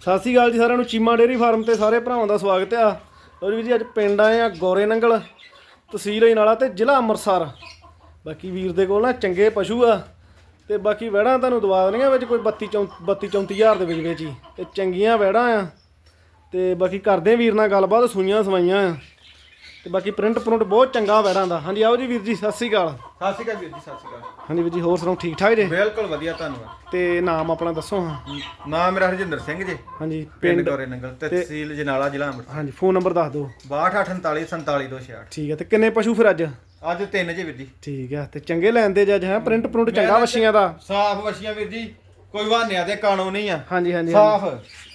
ਸਤਿ ਸ਼੍ਰੀ ਅਕਾਲ ਜੀ ਸਾਰਿਆਂ ਨੂੰ, ਚੀਮਾ ਡੇਅਰੀ ਫਾਰਮ ਤੇ ਸਾਰੇ ਭਰਾਵਾਂ ਦਾ ਸਵਾਗਤ ਆ। ਲਓ ਜੀ ਜੀ, ਅੱਜ ਪਿੰਡ ਆਏ ਆ ਗੋਰੇ ਨੰਗਲ, ਤਹਿਸੀਲ ਅਜਨਾਲਾ ਤੇ ਜ਼ਿਲ੍ਹਾ ਅੰਮ੍ਰਿਤਸਰ। ਬਾਕੀ ਵੀਰ ਦੇ ਕੋਲ ਨਾ ਚੰਗੇ ਪਸ਼ੂ ਆ, ਤੇ ਬਾਕੀ ਵਹਿੜਾਂ ਤੁਹਾਨੂੰ ਦਵਾ ਦੇਣੀਆਂ ਵਿੱਚ ਕੋਈ 32 ਚੌਂ- 32 34 ਹਜ਼ਾਰ ਦੇ ਵਿੱਚ ਵਿੱਚ ਹੀ। ਤੇ ਚੰਗੀਆਂ ਵਹਿੜਾਂ ਆ, ਤੇ ਬਾਕੀ ਕਰਦੇ ਵੀਰ ਨਾਲ ਗੱਲਬਾਤ, ਸੂਈਆਂ ਸਵਾਈਆਂ ਆ। ਤੇ ਬਾਕੀ ਪ੍ਰਿੰਟ ਪ੍ਰਿੰਟ ਬਹੁਤ ਚੰਗਾ ਵਹਿੜਾਂ ਦਾ। ਹਾਂਜੀ ਆਓ ਜੀ ਵੀਰ ਜੀ ਸਤਿ ਸ਼੍ਰੀ ਅਕਾਲ। ਸਤਿ ਸ਼੍ਰੀ ਅਕਾਲ ਵੀਰ ਜੀ ਸਤਿ ਸ਼੍ਰੀ ਅਕਾਲ। ਹਾਂਜੀ ਵੀਰ ਜੀ ਹੋਰ ਸੁਣਾਓ ਠੀਕ ਠਾਕ ਜੇ? ਬਿਲਕੁਲ ਵਧੀਆ ਧੰਨਵਾਦ। ਤੇ ਨਾਮ ਆਪਣਾ ਦੱਸੋ ਹਾਂ। ਨਾਮ ਮੇਰਾ ਹਰਜਿੰਦਰ ਸਿੰਘ ਜੀ। ਹਾਂਜੀ ਪਿੰਡ ਪਿੰਡ ਗੋਰੇ ਨੰਗਲ ਤਹਿਸੀਲ ਜਨਾਲਾ ਜ਼ਿਲ੍ਹਾ ਅੰਮ੍ਰਿਤਸਰ। ਹਾਂਜੀ ਫੋਨ ਨੰਬਰ ਦੱਸ ਦਿਓ। 6248474266 ਠੀਕ ਹੈ ਤੇ ਕਿੰਨੇ ਪਸ਼ੂ ਫਿਰ ਅੱਜ? ਅੱਜ ਤਿੰਨ ਜੀ ਵੀਰ ਜੀ। ਠੀਕ ਆ ਤੇ ਚੰਗੇ ਲੈਂਦੇ ਜੱਜ ਹੈ? ਪ੍ਰਿੰਟ ਪ੍ਰਿੰਟ ਚੰਗਾ ਵਸ਼ੀਆਂ ਦਾ। ਸਾਫ਼ ਵਸ਼ੀਆਂ ਵੀਰ ਜੀ ਕੋਈ ਵਾਹਨਿਆਂ ਦੇ ਕਾਣੋ ਨਹੀਂ ਆ। ਹਾਂਜੀ ਹਾਂਜੀ। ਸਾਫ਼।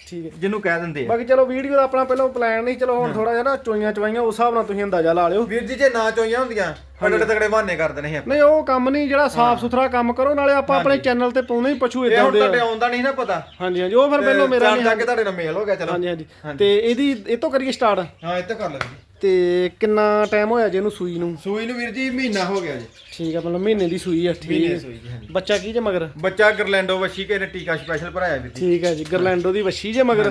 ਠੀਕ ਹੈ। ਜਿਹਨੂੰ ਕਹਿ ਦਿੰਦੇ ਆ। ਬਾਕੀ ਚਲੋ ਵੀਡੀਓ ਦਾ ਆਪਣਾ ਪਹਿਲਾਂ ਪਲਾਨ ਨਹੀਂ ਚਲੋ ਹੁਣ ਥੋੜਾ ਜਿਹਾ ਨਾ ਚੋਈਆਂ ਚਵਾਈਆਂ ਉਸ ਹਿਸਾਬ ਨਾਲ ਤੁਸੀਂ ਅੰਦਾਜ਼ਾ ਲਾ ਲਿਓ। ਵੀਰ ਜੀ ਜੇ ਨਾ ਚੋਈਆਂ ਹੁੰਦੀਆਂ ਅੱਡੇ ਤਗੜੇ ਵਾਹਨੇ ਕਰ ਦੇਣੇ ਆਪਾਂ। ਨਹੀਂ ਉਹ ਕੰਮ ਨਹੀਂ ਜਿਹੜਾ ਸਾਫ਼ ਸੁਥਰਾ ਕੰਮ ਕਰੋ ਨਾਲੇ ਆਪਾਂ ਆਪਣੇ ਚੈਨਲ ਤੇ ਪਾਉਂਦੇ ਹੀ ਪਸ਼ੂ ਇਹ ਇਦਾਂ ਹੁਣ ਦੇ ਤੁਹਾਡੇ। ਆਉਂਦਾ ਨਹੀਂ ਨਾ ਪਤਾ। ਹਾਂਜੀ ਹਾਂਜੀ ਉਹ ਫਿਰ ਪਹਿਲਾਂ ਮੇਰਾ ਚੱਲ ਨਹੀਂ ਜਾ ਕੇ ਤੁਹਾਡੇ ਨਾਲ ਮੇਲ ਹੋ ਗਿਆ ਚਲੋ। ਹਾਂਜੀ ਹਾਂਜੀ। ਤੇ ਇਹਦੀ ਇਹ ਤੋਂ ਕਰੀਏ ਸਟਾਰਟ ਹਾਂ ਇੱਥੇ ਕਰ ਲਓ ਜੀ। ਤੇ ਕਿੰਨਾ ਟਾਈਮ ਹੋਇਆ ਜੇ ਇਹਨੂੰ ਸੂਈ ਨੂੰ? ਸੂਈ ਨੂੰ ਵੀਰ ਜੀ ਮਹੀਨਾ ਹੋ ਗਿਆ ਜੀ। ਠੀਕ ਆ ਮਤਲਬ ਮਹੀਨੇ ਦੀ ਸੂਈ ਆ ਮਹੀਨੇ ਠੀਕ ਸੂਈ ਜੀ ਹਾਂਜੀ। ਬੱਚਾ ਕੀ ਜੇ ਮਗਰ? ਬੱਚਾ ਗਰਲੈਂਡੋ ਵਸ਼ੀ ਕੇ ਨੇ ਟੀਕਾ ਸਪੈਸ਼ਲ ਭਰਾਇਆ ਵੀਰ ਜੀ। ਠੀਕ ਹੈ ਜੀ ਗਰਲੈਂਡੋ ਦੀ ਵੱਛੀ ਜੇ ਮਗਰ?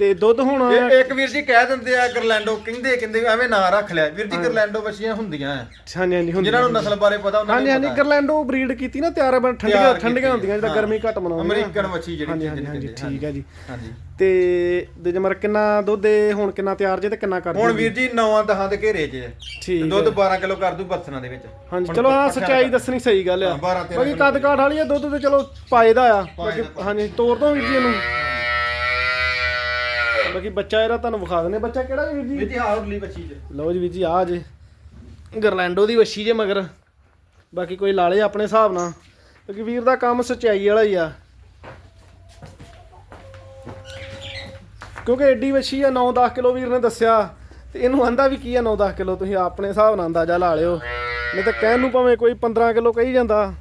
ਤੇ ਦੁੱਧ ਹੁਣ ਇਹ ਇੱਕ ਵੀਰ ਜੀ ਕਹਿ ਦਿੰਦੇ ਆ ਗਰਲੈਂਡੋ ਕਹਿੰਦੇ ਕਹਿੰਦੇ ਐਵੇਂ ਨਾਂ ਰੱਖ ਲਿਆ। ਵੀਰ ਜੀ ਗਰਲੈਂਡੋ ਵਸ਼ੀਆਂ ਹੁੰਦੀਆਂ ਆ ਹਾਂਜੀ ਹਾਂਜੀ ਹੁੰਦੀ ਜਿਨ੍ਹਾਂ ਨੂੰ ਨਸਲ ਬਾਰੇ ਪਤਾ ਉਹਨਾਂ ਹਾਂਜੀ ਨੂੰ ਹਾਂਜੀ ਗਰਲੈਂਡੋ ਬਰੀਡ ਕੀਤੀ ਨਾ ਤਿਆਰ ਬਣ ਠੰਡੀਆਂ ਤਿਆਰ ਠੰਡੀਆਂ ਕੀਤੀ ਹੁੰਦੀਆਂ ਜਿਹੜਾ ਹਾਂ। ਗਰਮੀ ਘੱਟ ਮਨਾਉਂਦੇ ਅਮਰੀਕਨ ਵਸ਼ੀ ਜਿਹੜੀ ਹਾਂਜੀ ਹਾਂਜੀ ਹਾਂਜੀ ਕਹਿੰਦੇ ਠੀਕ ਹੈ ਜੀ। ਹਾਂਜੀ। ਤੇ ਦੇ ਜਮਰ ਕਿੰਨਾ ਦੁੱਧ ਇਹ ਹੁਣ ਕਿੰਨਾ ਤਿਆਰ ਜੇ ਤੇ ਕਿੰਨਾ ਕਰ ਹੁਣ ਵੀਰ ਜੀ ਨੌਵਾਂ ਦਹਾਂ ਦੇ ਘੇਰੇ 'ਚ ਹੈ। ਠੀਕ ਦੁੱਧ 12 ਕਿਲੋ ਕਰ ਦੂ ਬਰਸਨਾਂ ਦੇ ਵਿੱਚ। ਹਾਂਜੀ ਚਲੋ ਹਾਂ ਸੱਚਾਈ ਦੱਸਣੀ ਸਹੀ ਗੱਲ ਆ। ਹਾਂ, 12 13 ਬਾਕੀ ਕੱਦ ਕਾਠ ਵਾਲੀ ਆ ਦੁੱਧ ਤੇ ਚਲੋ ਪਾਏਦਾ ਆ। ਬਾਕੀ ਹਾਂਜੀ ਤੋਰ ਦੋ ਵੀਰ ਜੀ ਇਹਨੂੰ। ਬਾਕੀ ਬੱਚਾ ਇਹਦਾ ਤੁਹਾਨੂੰ ਵਿਖਾ ਦਿੰਦੇ ਬੱਚਾ ਕਿਹੜਾ ਜੀ ਵੀਰ ਜੀ? ਵੀਰ ਜੀ ਹਾਰਲੀ ਵਸ਼ੀ 'ਚ ਲਓ ਜੀ ਵੀਰ ਜੀ ਆ ਜੇ। ਗਰਲੈਂਡੋ ਦੀ ਵੱਛੀ ਜੇ ਮਗਰ। ਬਾਕੀ ਕੋਈ ਲਾਲੇ ਆਪਣੇ ਹਿਸਾਬ ਨਾਲ। ਕਿਉਂਕਿ ਵੀਰ ਦਾ ਕੰਮ ਸਚਾਈ ਵਾਲਾ ਹੀ ਆ। ਕਿਉਂਕਿ ਐਡੀ ਵੱਛੀ ਆ 9-10 ਕਿਲੋ ਵੀਰ ਨੇ ਦੱਸਿਆ। ਤੇ ਇਹਨੂੰ ਆਂਦਾ ਵੀ ਕੀ ਆ 9-10 ਕਿਲੋ? ਤੁਸੀਂ ਆਪਣੇ ਹਿਸਾਬ ਨਾਲ ਅੰਦਾਜ਼ਾ ਲਾ ਲਿਓ। ਨਹੀਂ ਤਾਂ ਕਹਿਣ ਨੂੰ ਭਾਵੇਂ ਕੋਈ 15 ਕਿਲੋ ਕਹੀ ਜਾਂਦਾ।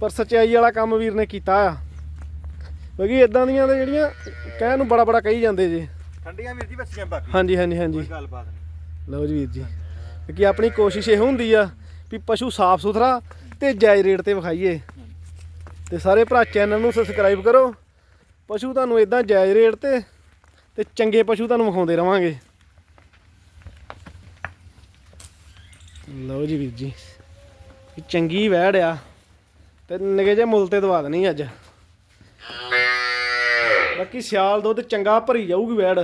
ਪਰ ਸਚਾਈ ਵਾਲਾ ਕੰਮ ਵੀਰ ਨੇ ਕੀਤਾ ਆ। ਕਿਉਂਕਿ ਇਦਾਂ ਦੀਆਂ ਤੇ ਜਿਹੜੀਆਂ ਕਹਿਣ ਨੂੰ ਬੜਾ ਬੜਾ ਕਹੀ ਜਾਂਦੇ ਜੇ। ਠੰਡੀਆਂ ਵੀਰ ਜੀ ਵਸ਼ੀਆਂ ਬਾਕੀ। ਹਾਂਜੀ ਹਾਂਜੀ ਹਾਂਜੀ। ਕੋਈ ਗੱਲਬਾਤ ਨਹੀਂ। ਲਓ ਜੀ ਵੀਰ ਜੀ। ਕਿਉਂਕਿ ਆਪਣੀ ਕੋਸ਼ਿਸ਼ ਇਹ ਹੁੰਦੀ ਆ ਵੀ ਪਸ਼ੂ ਸਾਫ਼ ਸੁਥਰਾ ਤੇ ਜਾਇਜ਼ ਰੇਟ ਤੇ ਵਿਖਾਈਏ। ਤੇ ਸਾਰੇ ਭਰਾ ਚੈਨਲ ਨੂੰ ਸਬਸਕ੍ਰਾਈਬ ਕਰੋ। ਪਸ਼ੂ ਤੁਹਾਨੂੰ ਇਦਾਂ ਜਾਇਜ਼ ਰੇਟ ਤੇ ਤੇ ਚੰਗੇ ਪਸ਼ੂ ਤੁਹਾਨੂੰ ਵਿਖਾਉਂਦੇ ਰਵਾਂਗੇ। ਲਓ ਜੀ ਵੀਰ ਜੀ। ਇਹ ਚੰਗੀ ਵੈੜ ਆ। ਤੇ ਨਿਗੇ ਜੇ ਮੁੱਲ ਤੇ ਦਵਾ ਦੇਣੀ ਅੱਜ। ਬਾਕੀ ਸਿਆਲ ਦੁੱਧ ਚੰਗਾ ਭਰੀ ਜਾਊਗੀ ਵੈੜ।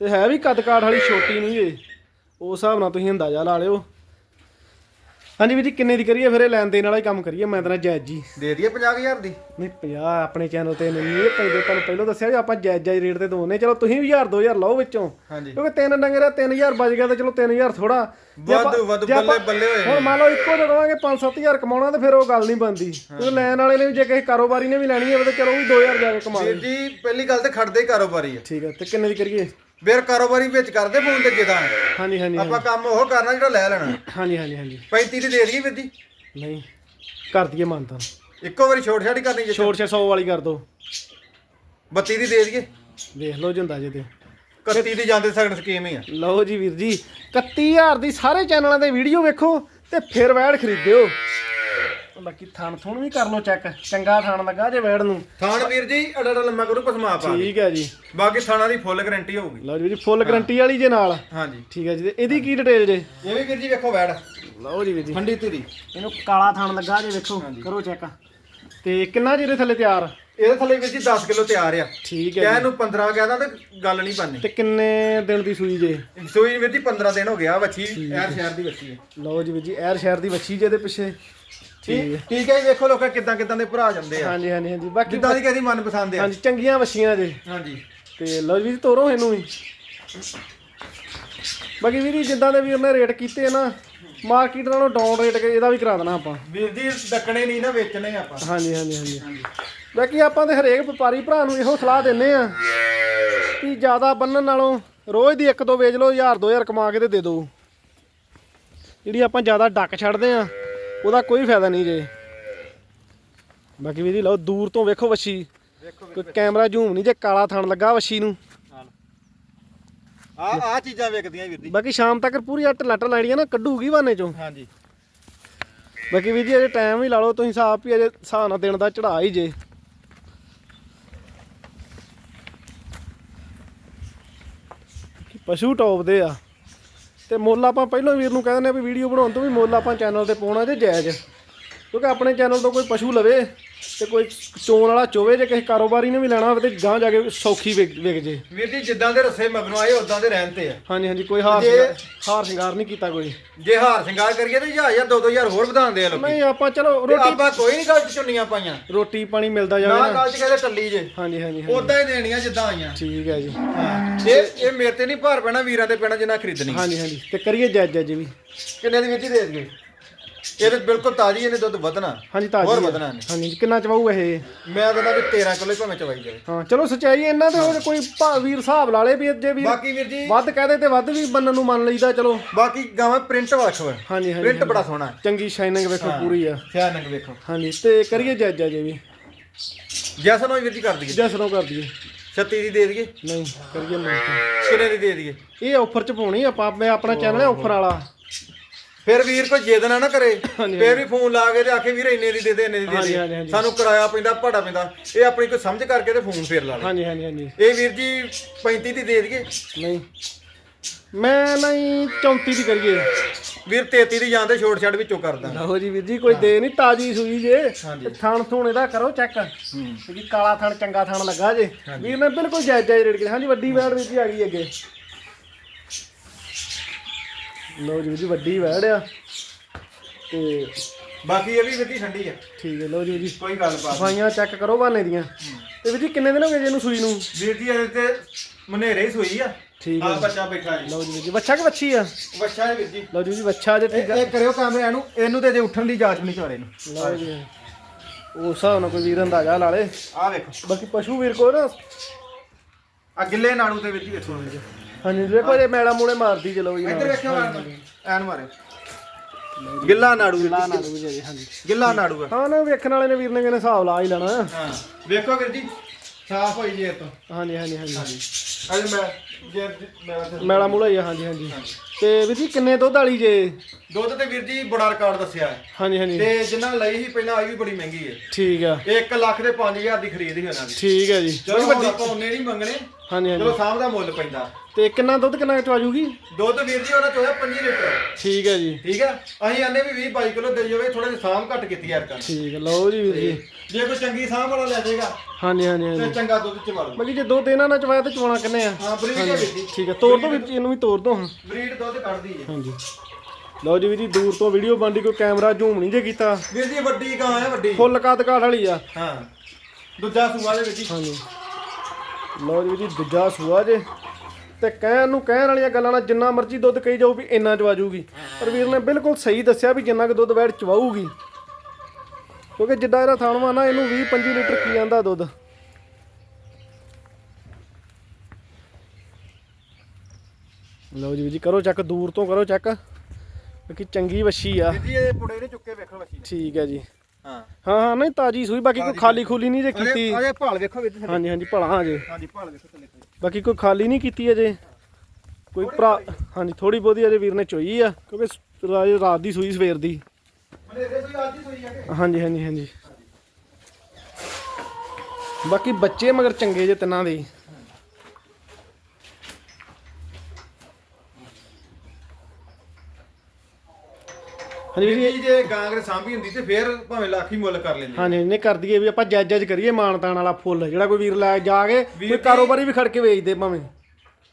ਤੇ ਹੈ ਵੀ ਕੱਦ ਕਾਠ ਵਾਲੀ ਛੋਟੀ ਨਹੀਂ ਏ। ਉਸ ਹਿਸਾਬ ਨਾਲ ਤੁਸੀਂ ਅੰਦਾਜ਼ਾ ਲਾ ਲਿਓ। ਹਾਂਜੀ ਵੀਰ ਜੀ ਕਿੰਨੇ ਦੀ ਕਰੀਏ? ਫਿਰ ਇਹ ਲੈਣ ਦੇਣ ਵਾਲਾ ਹੀ ਕੰਮ ਕਰੀਏ। ਮੈਂ ਤਾਂ ਨਾ ਜਾਇਜ਼ ਜੀ। ਦੇ ਦਈਏ 50000 ਦੀ। ਨਹੀਂ 50 ਆਪਣੇ ਚੈਨਲ ਤੇ ਨਹੀਂ ਇਹ ਪੈਦੇ ਤੁਹਾਨੂੰ ਪਹਿਲਾਂ ਦੱਸਿਆ ਵੀ ਆਪਾਂ ਜਾਇਜ਼ ਜਾਇਜ਼ ਰੇਟ ਤੇ ਦੋਨੇ ਚਲੋ ਤੁਸੀਂ ਵੀ 1000 2000 ਲਓ ਵਿੱਚੋਂ। ਹਾਂਜੀ। ਕਿਉਂਕਿ ਤਿੰਨ ਡੰਗਰ ਆ 3000 ਬਚ ਗਿਆ ਤਾਂ ਚਲੋ 3000 ਥੋੜਾ ਵਾਧੂ ਵਾਧੂ ਬੱਲੇ ਬੱਲੇ ਹੋਏ। ਹੁਣ ਮੰਨ ਲਓ ਇੱਕੋ ਦੇ ਦਵਾਂਗੇ 5-7000 ਕਮਾਉਣਾ ਤੇ ਫਿਰ ਉਹ ਗੱਲ ਨਹੀਂ ਬਣਦੀ। ਕਿਉਂਕਿ ਲੈਣ ਵਾਲੇ ਨੇ ਵੀ ਜੇ ਕਿਸੇ ਕਾਰੋਬਾਰੀ ਨੇ ਵੀ ਲੈਣੀ ਹੋਵੇ ਤਾਂ ਚਲੋ ਉਹ ਵੀ 2000 ਜਾ ਕੇ ਕਮਾ ਜੀ ਪਹਿਲੀ ਗੱਲ ਤੇ ਖੜਦੇ ਹੀ ਕਾਰੋਬਾਰੀ ਆ। ਠੀਕ ਹੈ ਤੇ ਕਿੰਨੇ ਦੀ ਕਰੀਏ? ਫਿਰ ਕਾਰੋਬਾਰੀ ਵਿੱਚ ਕਰਦੇ ਫੋਨ ਤੇ ਜਿੱਦਾਂ। ਹਾਂਜੀ ਹਾਂਜੀ ਆਪਾਂ ਕੰਮ ਉਹ ਕਰਨਾ ਜਿਹੜਾ ਲੈ ਲੈਣਾ। ਹਾਂਜੀ ਹਾਂਜੀ ਹਾਂਜੀ। 35 ਦੀ ਦੇ ਦਈਏ ਵੀਰ ਜੀ ਨਹੀਂ ਕਰ ਦਈਏ ਮਾਨਤਾ ਇੱਕੋ ਵਾਰੀ ਛੋਟ ਛਾੜੀ ਕਰਨੀ ਜੇ ਛੋਟ 600 ਵਾਲੀ ਕਰ ਦੋ। 32 ਦੀ ਦੇ ਦਈਏ। ਵੇਖ ਲਓ ਜਿੰਦਾ ਜੇ ਤੇ। 31 ਦੀ ਜਾਂਦੇ ਸਗਨ ਸਕੀਮ ਹੀ ਆ। ਲਓ ਜੀ ਵੀਰ ਜੀ 31000 ਦੀ ਸਾਰੇ ਚੈਨਲਾਂ ਤੇ ਵੀਡੀਓ ਵੇਖੋ ਤੇ ਫਿਰ ਵੈੜ ਖਰੀਦਿਓ। ਬਾਕੀ ਥਣ ਥੁਣ ਵੀ ਕਰ ਲਓ ਚੈੱਕ ਚੰਗਾ ਥਣ ਲੱਗਾ ਜੇ ਵੈੜ ਨੂੰ। ਥਾਣ ਵੀਰ ਜੀ ਅੜਾ ਅੜਾ ਲੰਮਾ ਕਰੂ ਪਸਮਾ ਪਾ ਠੀਕ ਹੈ ਜੀ। ਬਾਕੀ ਥਾਣਾ ਦੀ ਫੁੱਲ ਗਾਰੰਟੀ ਹੋਊਗੀ। ਲਓ ਜੀ ਵੀਰ ਜੀ ਫੁੱਲ ਗਰੰਟੀ ਵਾਲੀ ਜੇ ਨਾਲ। ਹਾਂਜੀ। ਠੀਕ ਹੈ ਜੀ ਤੇ ਇਹਦੀ ਕੀ ਡਿਟੇਲ ਜੇ? ਇਹ ਵੀ ਵੀਰ ਜੀ ਵੇਖੋ ਵੈੜ। ਲਓ ਜੀ ਵੀਰ ਜੀ। ਠੰਡੀ ਧੀਰੀ। ਇਹਨੂੰ ਕਾਲਾ ਥਣ ਲੱਗਾ ਜੇ ਵੇਖੋ ਕਰੋ ਚੈੱਕ ਤੇ ਕਿੰਨਾ ਜਿਹਦੇ ਥੱਲੇ ਤਿਆਰ? ਇਹਦੇ ਥੱਲੇ ਵੀਰ ਜੀ 10 ਕਿਲੋ ਤਿਆਰ ਆ। ਠੀਕ ਹੈ ਕਹਿ ਨੂੰ 15 ਕਹਿਦਾ ਤੇ ਗੱਲ ਨਹੀਂ ਬਣਨੀ। ਤੇ ਕਿੰਨੇ ਦਿਨ ਦੀ ਸੂਈ ਜੇ? ਸੂਈ ਵੀਰ ਜੀ 15 ਦਿਨ ਹੋ ਗਿਆ ਵੱਛੀ ਯਾਰ ਸ਼ਹਿਰ ਦੀ ਵੱਛੀ ਹੈ। ਲਓ ਜੀ ਵੀਰ ਜੀ ਐਰ ਸ਼ਹਿਰ ਦੀ ਵੱਛੀ ਜੇ ਦੇ ਪਿੱਛੇ। ਠੀਕ ਠੀਕ ਹੈ ਜੀ ਵੇਖੋ ਲੋਕਾਂ ਕਿਦਾਂ ਕਿਦਾਂ ਦੇ ਭਰਾ ਜਾਂਦੇ ਆ। ਹਾਂਜੀ ਹਾਂਜੀ ਹਾਂਜੀ। ਬਾਕੀ ਜਿੱਦਾਂ ਦੀ ਕਿਸੇ ਮਨ ਪਸੰਦ ਆ। ਹਾਂਜੀ ਚੰਗੀਆਂ ਵੱਛੀਆਂ ਜੇ। ਹਾਂਜੀ। ਤੇ ਲਓ ਜੀ ਵੀਰ ਤੋਰੋ ਇਹਨੂੰ ਵੀ। ਬਾਕੀ ਵੀਰ ਜੀ ਜਿੱਦਾਂ ਦੇ ਵੀਰ ਨੇ ਰੇਟ ਕੀਤੇ ਆ ਨਾ ਮਾਰਕੀਟ ਨਾਲੋਂ ਡਾਊਨ ਰੇਟ ਇਹਦਾ ਵੀ ਕਰਾ ਦੇਣਾ ਆਪਾਂ। ਵੀਰ ਜੀ ਡੱਕਣੇ ਨਹੀਂ ਨਾ ਵੇਚਣੇ ਆਪਾਂ। ਹਾਂਜੀ ਹਾਂਜੀ ਹਾਂਜੀ। ਬਾਕੀ ਆਪਾਂ ਤੇ ਹਰੇਕ ਵਪਾਰੀ ਭਰਾ ਨੂੰ ਇਹੋ ਸਲਾਹ ਦਿੰਨੇ ਆ ਕਿ ਜ਼ਿਆਦਾ ਬੰਨਣ ਨਾਲੋਂ ਰੋਜ਼ ਦੀ ਇੱਕ ਦੋ ਵੇਚ ਲਓ 1000 2000 ਕਮਾ ਕੇ ਤੇ ਦੇ ਦਿਓ। ਜਿਹੜੀ ਆਪਾਂ ਜ਼ਿਆਦਾ ਡੱਕ ਛੱਡਦੇ ਆ ਉਹਦਾ ਕੋਈ ਫਾਇਦਾ ਨਹੀਂ ਜੇ। ਬਾਕੀ ਵੀਰ ਜੀ ਲਓ ਦੂਰ ਤੋਂ ਵੇਖੋ ਵੱਛੀ। ਕੋਈ ਕੈਮਰਾ ਜ਼ੂਮ ਨਹੀਂ ਜੇ ਕਾਲਾ ਥਣ ਲੱਗਾ ਵੱਛੀ ਨੂੰ। ਆ ਆ ਚੀਜ਼ਾਂ ਵੇਖਦੀਆਂ ਵੀਰ ਜੀ। ਬਾਕੀ ਸ਼ਾਮ ਤੱਕ ਪੂਰੀ ਅੱਟ ਲੱਟ ਲੈਣੀਆਂ ਨਾ ਕੱਢੂਗੀ ਬਾਨੇ ਚੋਂ। ਹਾਂਜੀ। ਬਾਕੀ ਵੀਰ ਜੀ ਅਜੇ ਟਾਈਮ ਵੀ ਲਾ ਲਓ ਤੁਸੀਂ ਹਿਸਾਬ ਵੀ ਅਜੇ ਹਿਸਾਬ ਨਾਲ ਦਿਨ ਦਾ ਚੜਾ ਹੀ ਜੇ। ਪਸ਼ੂ ਟੌਪ ਦੇ ਆ। ਤੇ ਮੁੱਲ ਆਪਾਂ ਪਹਿਲਾਂ ਵੀਰ ਨੂੰ ਕਹਿੰਦੇ ਨੇ ਵੀ ਵੀਡੀਓ ਬਣਾਉਣ ਤੋਂ ਵੀ ਮੁੱਲ ਆਪਾਂ ਚੈਨਲ ਤੇ ਪਾਉਣਾ ਜੇ ਜਾਇਜ਼। ਕਿਉਂਕਿ ਆਪਣੇ ਚੈਨਲ ਤੋਂ ਕੋਈ ਪਸ਼ੂ ਲਵੇ ਤੇ ਕੋਈ ਚੋਣ ਵਾਲਾ ਚੋਵੇ ਜੇ ਕਿਸੇ ਕਾਰੋਬਾਰੀ ਨੇ ਵੀ ਲੈਣਾ ਹੋਵੇ ਤੇ ਗਾਂ ਜਾ ਕੇ ਸੌਖੀ ਵਿਕ ਜੇ। ਵੀਰ ਜੀ ਜਿੱਦਾਂ ਦੇ ਰਸੇ ਮਗਰੋਂ ਆਏ ਉਦਾਂ ਦੇ ਰਹਿਣ ਤੇ ਆ। ਹਾਂਜੀ ਹਾਂਜੀ ਕੋਈ ਹਾਰ ਜੇ- ਹਾਰ ਸ਼ਿੰਗਾਰ ਨਹੀਂ ਕੀਤਾ ਕੋਈ। ਜੇ ਹਾਰ ਸ਼ਿੰਗਾਰ ਕਰੀਏ ਤੇ 1000 2000 ਹੋਰ ਵਧਾਉਂਦੇ ਆ ਲੋਕੀ। ਨਹੀਂ ਆਪਾਂ ਚਲੋ ਤੇ ਰੋਟੀ ਆਪਾਂ ਕੋਈ ਨਹੀਂ ਗੱਲ ਚ ਚੁੰਨੀਆਂ ਪਾਈਆਂ। ਰੋਟੀ ਪਾਣੀ ਮਿਲਦਾ ਨਾ ਜਾਵੇ ਨਾ ਗੱਲ ਚ ਕਹਿੰਦੇ ਟੱਲੀ ਜੇ। ਹਾਂਜੀ ਹਾਂਜੀ ਹਾਂਜੀ। ਉਦਾਂ ਹੀ ਦੇਣੀਆਂ ਜਿੱਦਾਂ ਆਈਆਂ। ਠੀਕ ਹੈ ਜੀ। ਇਹ ਇਹ ਮੇਰੇ ਤੇ ਨਹੀਂ ਭਾਰ ਪੈਣਾ ਵੀਰਾਂ ਤੇ ਪੈਣਾ ਜਿੰਨਾ ਖਰੀਦਣੀ। ਹਾਂਜੀ ਹਾਂਜੀ। ਤੇ ਕਰੀਏ ਜਾਇਜ਼ ਜਾਇਜ਼ ਵੀ। ਕਿੰਨੇ ਦੀ ਵਿੱਚ ਦੇ ਦੇਗੇ ਇਹ ਤੇ ਬਿਲਕੁਲ ਤਾਜ਼ੀ ਇਹਨੇ ਦੁੱਧ ਵਧਣਾ। ਹਾਂਜੀ ਤਾਜੀ ਹੋਰ ਵਧਣਾ ਇਹਨੇ ਹਾਂਜੀ ਜੀ, ਕਿੰਨਾ ਚਵਾਊ ਇਹ? ਮੈਂ ਕਹਿੰਦਾ ਵੀ 13 ਕਿਲੋ ਭਾਵੇਂ ਚਵਾਈ ਜਾਵੇ। ਹਾਂ ਚਲੋ ਸਚਾਈ ਇਹਨਾਂ ਦੇ ਹੋਰ ਕੋਈ ਭਾ ਵੀਰ ਹਿਸਾਬ ਲਾ ਲੇ ਵੀ ਜੇ ਵੀਰ ਬਾਕੀ ਵੀਰ ਜੀ ਵੱਧ ਕਹਦੇ ਤੇ ਵੱਧ ਵੀ ਬੰਨਣ ਨੂੰ ਮੰਨ ਲਈਦਾ ਚਲੋ। ਬਾਕੀ ਗਾਵਾਂ ਪ੍ਰਿੰਟ ਵੱਖ ਵਾ ਹਾਂਜੀ ਹਾਂਜੀ ਪ੍ਰਿੰਟ ਬੜਾ ਸੋਹਣਾ। ਚੰਗੀ ਸ਼ਾਈਨਿੰਗ ਵੇਖੋ ਪੂਰੀ ਆ। ਨੰਗ ਵੇਖੋ। ਹਾਂਜੀ ਤੇ ਕਰੀਏ ਜਾਇਜ਼ ਜਾਇਜ਼ ਵੀ। ਜੈਸਨ ਹੋਈ ਵੀਰ ਜੀ ਕਰ ਦਈਏ। ਜੈਸਨੋਂ ਕਰ ਦਈਏ। 36 ਦੀ ਦੇ ਦਈਏ। ਨਹੀਂ ਕਰੀਏ ਮੁੜ ਕਿੰਨੇ ਦੀ ਦੇ ਦਈਏ? ਇਹ ਆਫਰ ਚ ਪਾਉਣੀ ਆਪਾਂ ਆਪਣਾ ਚੈਨਲ ਹੈ ਆਫਰ ਵਾਲਾ। ਫਿਰ ਵੀਰ ਕੋਈ ਜਿੱਦ ਨਾ ਨਾ ਕਰੇ। ਫਿਰ ਵੀ ਫੋਨ ਲਾ ਕੇ ਤੇ ਆਖੇ ਵੀਰ ਇੰਨੇ ਦੀ ਦੇ ਦੇ ਇੰਨੇ ਦੀ ਦੇ ਹਾਂਜੀ, ਦੇ। ਹਾਂਜੀ। ਸਾਨੂੰ ਕਿਰਾਇਆ ਪੈਂਦਾ ਭਾੜਾ ਪੈਂਦਾ। ਇਹ ਆਪਣੀ ਕੋਈ ਸਮਝ ਕਰਕੇ ਤੇ ਫੋਨ ਫੇਰ ਲਾ ਲੈ। ਹਾਂਜੀ ਹਾਂਜੀ ਹਾਂਜੀ। ਇਹ ਵੀਰ ਜੀ 35 ਦੀ ਦੇ ਦਈਏ। ਨਹੀਂ। ਮੈਂ ਨਹੀਂ 34 ਦੀ ਕਰੀਏ। ਵੀਰ 33 ਦੀ ਜਾਂਦੇ ਛੋਟ ਛੱਡ ਵਿੱਚੋਂ ਕਰਦਾ ਲਓ ਜੀ ਵੀਰ ਜੀ ਕੋਈ ਦੇ ਨਹੀਂ ਤਾਜੀ ਸੂਈ ਜੇ। ਹਾਂਜੀ। ਤੇ ਥਣ ਥੂਣ ਇਹਦਾ ਕਰੋ ਚੈੱਕ। ਕਿ ਕਾਲਾ ਥਣ ਚੰਗਾ ਥਣ ਲੱਗਾ ਜੇ। ਵੀਰ ਨੇ ਬਿਲਕੁਲ ਜਾਇਜ਼ ਜਾਇਜ਼ ਰੇਟ ਕੀਤਾ ਹਾਂਜੀ ਵੱਡੀ ਵੈੜ ਵਿੱਚ ਹੀ ਆ ਗਈ ਅੱਗੇ। ਲਓ ਜੀ ਵੀਰ ਜੀ ਵੱਡੀ ਵੈੜ ਆ। ਤੇ ਬਾਕੀ ਇਹ ਵੀ ਜੀ ਠੰਡੀ ਆ। ਠੀਕ ਹੈ ਲਓ ਜੀ ਵੀਰ ਜੀ। ਕੋਈ ਗੱਲ ਬਾਤ ਸਫਾਈਆਂ ਚੈੱਕ ਕਰੋ ਬਾਨੇ ਦੀਆਂ। ਤੇ ਵੀਰ ਜੀ ਕਿੰਨੇ ਦਿਨ ਹੋ ਗਏ ਜੀ ਇਹਨੂੰ ਸੂਈ ਨੂੰ? ਵੀਰ ਜੀ ਇਹਦੇ ਤੇ ਮਨੇਰੇ ਹੀ ਸੋਈ ਆ। ਠੀਕ ਆ ਹੈ ਬੱਚਾ ਬੈਠਾ ਜੀ। ਲਓ ਜੀ ਵੀਰ ਜੀ ਬੱਚਾ ਕਿ ਬੱਚੀ ਆ? ਬੱਚਾ ਹੈ ਵੀਰ ਜੀ। ਲਓ ਜੀ ਵੀਰ ਜੀ ਬੱਚਾ ਜੇ ਠੀਕ ਇਹ ਆ ਕਰਿਓ ਕੈਮਰੇ ਨੂੰ ਇਹਨੂੰ ਤੇ ਜੇ ਉੱਠਣ ਦੀ ਜਾਂਚ ਨਹੀਂ ਚਾਰੇ ਨੂੰ। ਲਓ ਜੀ। ਉਹ ਹਿਸਾਬ ਨਾਲ ਕੋਈ ਵੀਰ ਅੰਦਾਜ਼ਾ ਲਾ ਲੇ। ਆ ਵੇਖੋ। ਬਾਕੀ ਪਸ਼ੂ ਵੀਰ ਕੋਲ ਨਾ ਆ ਗਿੱਲੇ ਨਾੜੂ ਤੇ ਵੀਰ ਜੀ ਵੇਖੋ ਹਾਂਜੀ ਦੇਖੋ ਜੇ ਮੈਲਾ ਮੂਲੇ ਮਾਰਦੀ ਚਲੋ ਜੀ ਇੱਧਰ ਵੇਖਿਓ ਐਨ ਮਾਰੇ। ਗਿੱਲਾ ਨਾੜੂ ਵੀਰ ਲਾ ਜੀ ਹਾਂਜੀ। ਗਿੱਲਾ ਨਾੜੂ ਆ। ਹਾਂ ਨਾ ਵੇਖਣ ਵਾਲੇ ਨੇ ਵੀਰ ਨੇ ਕਹਿੰਦੇ ਹਿਸਾਬ ਲਾ ਹੀ ਲੈਣਾ। ਹਾਂ। ਵੇਖੋ ਵੀਰ ਜੀ ਸਾਫ਼ ਹੋਈ ਜੇ ਤੋਂ ਹਾਂਜੀ ਹਾਂਜੀ ਹਾਂਜੀ। ਅਜੇ ਮੈਂ ਜੇ ਮੈਂ ਮੈਲਾ ਮੂਲਾ ਹੀ ਆ ਹਾਂਜੀ ਹਾਂਜੀ। ਤੇ ਵੀਰ ਜੀ ਕਿੰਨੇ ਦੁੱਧ ਵਾਲੀ ਜੇ? ਦੁੱਧ ਤੇ ਵੀਰ ਜੀ ਬੜਾ ਰਿਕਾਰਡ ਦੱਸਿਆ ਹੈ। ਹਾਂਜੀ ਹਾਂਜੀ। ਤੇ ਜਿੰਨਾ ਲਈ ਸੀ ਪਹਿਲਾਂ ਆਈ ਵੀ ਬੜੀ ਮਹਿੰਗੀ ਹੈ। ਠੀਕ ਆ। 1 ਲੱਖ ਦੇ 5000 ਦੀ ਖਰੀਦ ਹੀ ਉਹਨਾਂ ਦੀ। ਠੀਕ ਹੈ ਜੀ। ਚਲੋ ਵੱਡੀ ਆਪਾਂ ਉਹਨੇ ਨਹੀਂ ਮੰਗਣੇ। ਹਾਂਜੀ ਹਾਂਜੀ। ਚਲੋ ਸਾਹਮ ਦਾ ਮੁੱਲ ਪੈਂਦਾ। ਤੇ ਕਿੰਨਾ ਦੁੱਧ ਕਿੰਨਾ ਚਵਾ ਜੂਗੀ ਦੁੱਧ ਵੀਰ ਜੀ ਉਹਨਾਂ ਚੋਇਆ 5 ਲੀਟਰ। ਠੀਕ ਹੈ ਜੀ। ਠੀਕ ਹੈ? ਅਸੀਂ ਆਨੇ ਵੀ 20 22 ਕਿਲੋ ਦੇ ਜਾਵੇ ਥੋੜਾ ਜਿਹਾ ਸਾਹਮ ਘੱਟ ਕੀਤੀ ਯਾਰ ਕਰ ਠੀਕ ਲਓ ਜੀ ਵੀਰ ਜੀ। ਜੇ ਕੋਈ ਚੰਗੀ ਸਾਹਮ ਵਾਲਾ ਲੈ ਜਾਏਗਾ ਹਾਂਜੀ ਹਾਂਜੀ ਹਾਂਜੀ। ਤੇ ਚੰਗਾ ਦੁੱਧ ਚ ਵੜੂ ਬਾਕੀ ਜੇ ਦੋ ਦਿਨਾਂ ਨਾਲ ਚਵਾਇਆ ਤੇ ਚਵਾਉਣਾ ਕਿੰਨੇ ਆ? ਹਾਂ ਬਰੀਡ ਹੈ ਵੀਰ ਜੀ। ਠੀਕ ਹੈ ਤੋੜ ਦੋ ਵੀਰ ਜੀ ਇਹਨੂੰ ਵੀ ਤੋੜ ਦੋ ਹਾਂ ਬਰੀਡ ਦੁੱਧ ਕੱਢਦੀ ਹੈ। ਹਾਂਜੀ। ਲਓ ਜੀ ਵੀਰ ਜੀ ਦੂਰ ਤੋਂ ਵੀਡੀਓ ਬਣਦੀ ਕੋਈ ਕੈਮਰਾ ਜ਼ੂਮ ਨਹੀਂ ਜੇ ਕੀਤਾ। ਵੀਰ ਜੀ ਵੱਡੀ ਗਾਂ ਹੈ ਵੱਡੀ। ਫੁੱਲ ਕੱਦ ਕਾਠ ਵਾਲੀ ਆ। ਹਾਂ। ਦੂਜਾ ਸੂਆ ਦੇ ਵਿੱਚ ਹੀ। ਹਾਂਜੀ। ਲਓ ਜੀ ਵੀਰ ਜੀ ਦੂਜਾ ਸੂਆ ਜੇ। ਤੇ ਕਹਿਣ ਨੂੰ ਕਹਿਣ ਵਾਲੀਆਂ ਗੱਲਾਂ ਨਾਲ ਜਿੰਨਾ ਮਰਜ਼ੀ ਦੁੱਧ ਕਹੀ ਜਾਊ ਵੀ ਇੰਨਾ ਚਵਾ ਜੂਗੀ ਪਰ ਵੀਰ ਨੇ ਬਿਲਕੁਲ ਸਹੀ ਦੱਸਿਆ ਵੀ ਜਿੰਨਾ ਕੁ ਦੁੱਧ ਵੈੜ ਚਵਾਊਗੀ। ਕਿਉਂਕਿ ਜਿੱਦਾਂ ਇਹਦਾ ਥਾਣਵਾ ਨਾ ਇਹਨੂੰ 20 25 ਲੀਟਰ ਕੀ ਜਾਂਦਾ ਦੁੱਧ। ਲਓ ਜੀ ਵੀਰ ਜੀ ਕਰੋ ਚੈੱਕ ਦੂਰ ਤੋਂ ਕਰੋ ਚੈੱਕ ਕਿ ਚੰਗੀ ਵੱਛੀ ਆ। ਵੀਰ ਜੀ ਇਹ ਪੁੜੇ ਨੇ ਚੁੱਕੇ ਵੇਖੋ ਵਸੀ ਨੇ। ਠੀਕ ਹੈ ਜੀ। ਹਾਂ ਹਾਂ ਨਹੀਂ ਤਾਜੀ ਸੂਈ ਬਾਕੀ ਕੋਈ ਖਾਲੀ ਖੂਲੀ ਨਹੀਂ ਜੇ ਕੀਤੀ। ਅਜੇ ਅਜੇ ਭਾਲ ਵੇਖੋ ਜੀ ਹਾਂਜੀ ਹਾਂਜੀ ਭਲਾ ਜੇ ਹਾਂਜੀ ਭਾਲ ਵੇਖੋ ਥੱਲੇ ਬਾਕੀ ਕੋਈ ਖਾਲੀ ਨਹੀਂ ਕੀਤੀ ਅਜੇ। ਕੋਈ ਭਰਾ ਹਾਂਜੀ ਥੋੜੀ ਬਹੁਤੀ ਅਜੇ ਵੀਰ ਨੇ ਚੋਈ ਆ ਕਿਉਂਕਿ ਰਾਤ ਦੀ ਸੂਈ ਸਵੇਰ ਦੀ। ਅੱਜ ਹਾਂਜੀ ਹਾਂਜੀ ਹਾਂਜੀ। ਬਾਕੀ ਬੱਚੇ ਮਗਰ ਚੰਗੇ ਜੇ ਤਿੰਨਾਂ ਦੇ। ਹਾਂਜੀ ਵੀਰ ਜੀ। ਜੀ ਗਾਂਗਰ ਸਾਂਭੀ ਹੁੰਦੀ ਤੇ ਫੇਰ ਭਾਵੇਂ ਲੱਖ ਹੀ ਮੁੱਲ ਕਰ ਲੈਂਦੇ। ਹਾਂਜੀ ਨਹੀਂ ਕਰ ਦਈਏ ਵੀ ਆਪਾਂ ਜੱਜ ਜੱਜ ਕਰੀਏ ਮਾਨਤਾਨ ਵਾਲਾ ਫੁੱਲ ਜਿਹੜਾ ਕੋਈ ਵੀਰ ਲੈ ਜਾ ਕੇ ਕੋਈ ਕਾਰੋਬਾਰੀ ਵੀ ਖੜ ਕੇ ਵੇਚਦੇ ਭਾਵੇਂ।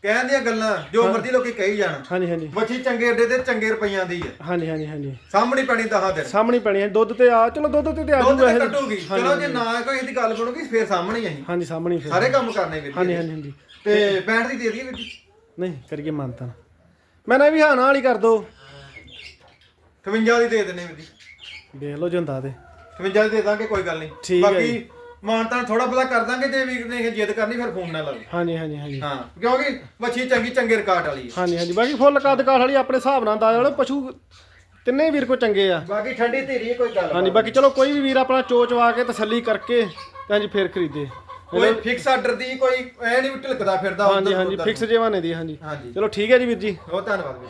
ਕਹਿਣ ਦੀਆਂ ਗੱਲਾਂ ਜੋ ਮਰਜ਼ੀ ਲੋਕੀ ਕਹੀ ਜਾਣ। ਹਾਂਜੀ ਹਾਂਜੀ। ਬੱਚੀ ਚੰਗੇ ਅੱਡੇ ਤੇ ਚੰਗੇ ਰੁਪਈਆਂ ਦੀ ਹੈ ਹਾਂਜੀ ਹਾਂਜੀ ਹਾਂਜੀ। ਸਾਹਮਣੀ ਪੈਣੀ ਦਹਾਂ ਦਿਨ। ਸਾਹਮਣੇ ਪੈਣੀ ਹੈ ਦੁੱਧ ਤੇ ਆ ਚਲੋ ਦੁੱਧ ਤੇ ਤੇ ਆ ਦੁੱਧ ਜੂਗਾ ਤੇ ਕੱਟੂਗੀ ਚਲੋ ਜੇ ਨਾ ਕੋਈ ਇਹਦੀ ਗੱਲ ਬਣੂਗੀ ਫੇਰ ਸਾਹਮਣੇ ਹੀ ਅਸੀਂ। ਹਾਂਜੀ ਸਾਹਮਣੇ ਹੀ ਫਿਰ। ਸਾਰੇ ਕੰਮ ਕਰਨੇ ਵੀਰ ਹਾਂਜੀ ਜੀ ਹਾਂਜੀ ਹਾਂਜੀ। ਤੇ 65 ਦੀ ਦੇ ਦਈਏ ਵੀਰ ਜੀ। ਨਹੀਂ ਕਰੀਏ ਮਾਨਤਾਨ ਮੈਂ ਨਾ ਵੀ ਹਾਂ ਨਾਲ ਵਾਲੀ ਕਰ ਦੋ। 52 ਦੀ ਦੇ ਦਿੰਨੇ ਵੀਰ ਜੀ। ਦੇਖ ਲਓ ਜੰਦਾ ਤੇ। 52 ਦੀ ਦੇ ਦਾਂਗੇ ਕੋਈ ਗੱਲ ਨਹੀਂ। ਠੀਕ ਹੈ ਬਾਕੀ ਮਾਨਤਾਨ ਥੋੜਾ ਬਹੁਤਾ ਕਰ ਦਾਂਗੇ ਜੇ ਵੀਰ ਨੇ ਜਿੱਦ ਕਰਨੀ ਫਿਰ ਫੋਨ ਨਾ ਲਾਵੇ। ਹਾਂਜੀ ਹਾਂਜੀ ਹਾਂਜੀ। ਹਾਂ ਕਿਉਂਕਿ ਬੱਚੀ ਚੰਗੀ ਚੰਗੇ ਰਿਕਾਰਡ ਵਾਲੀ ਹੈ ਹਾਂਜੀ ਹਾਂਜੀ। ਬਾਕੀ ਫੁੱਲ ਕੱਦ ਕਾਠ ਵਾਲੀ ਆਪਣੇ ਹਿਸਾਬ ਨਾਲ ਅੰਦਾਜ਼ ਵਾਲੇ ਪਸ਼ੂ ਤਿੰਨੇ ਵੀਰ ਕੋ ਚੰਗੇ ਆ। ਬਾਕੀ ਠੰਡੀ ਧੀਰੀ ਹੈ ਕੋਈ ਗੱਲ ਹਾਂਜੀ ਬਾਕੀ ਚਲੋ ਕੋਈ ਵੀ ਵੀਰ ਆਪਣਾ ਚੋਚਵਾ ਕੇ ਤਸੱਲੀ ਕਰਕੇ ਤੇ ਹਾਂਜੀ ਫੇਰ ਖਰੀਦੇ। ਕੋਈ ਫਿਕਸ ਆਰਡਰ ਦੀ ਕੋਈ ਐ ਨਹੀਂ ਢਿਲਕਦਾ ਫਿਰਦਾ ਹਾਂਜੀ ਹਾਂਜੀ। ਫਿਕਸ ਜਵਾਨੇ ਦੀ ਹਾਂਜੀ। ਹਾਂਜੀ। ਚਲੋ ਠੀਕ ਹੈ ਜੀ ਵੀਰ ਜੀ। ਬਹੁਤ ਧੰਨਵਾਦ ਵੀਰ